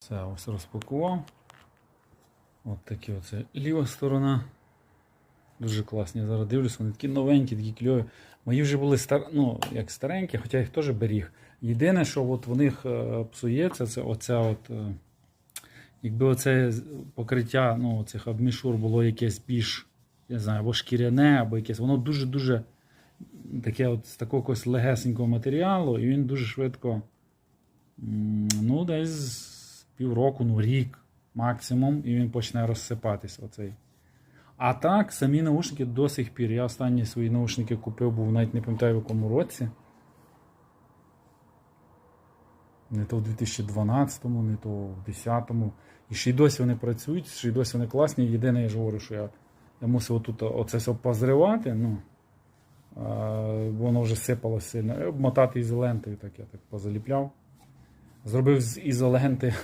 Все, ось розпакував. От такі оце ліва сторона. Дуже класні. Я зараз дивлюсь, вони такі новенькі, такі кльові. Мої вже були стар... ну, як старенькі, хоча їх теж беріг. Єдине, що от в них е, псується, це оця от. е, Якби оце покриття ну, цих обмішур було якесь більш, я не знаю, або шкіряне, або якесь, воно дуже-дуже таке от з такого легесенького матеріалу, і він дуже швидко, ну, десь півроку, ну, рік максимум, і він почне розсипатись. Оцей. А так, самі наушники до сих пір. Я останні свої наушники купив, був навіть не пам'ятаю в якому році. Не то в 2012-му, не то в 2010-му. І ще й досі вони працюють, ще й досі вони класні. Єдине, я ж говорю, що я, я мусив отут оце все позривати, ну, а, воно вже сипалося сильно. Обмотати ізолентою, так я так позаліпляв. Зробив з ізоленти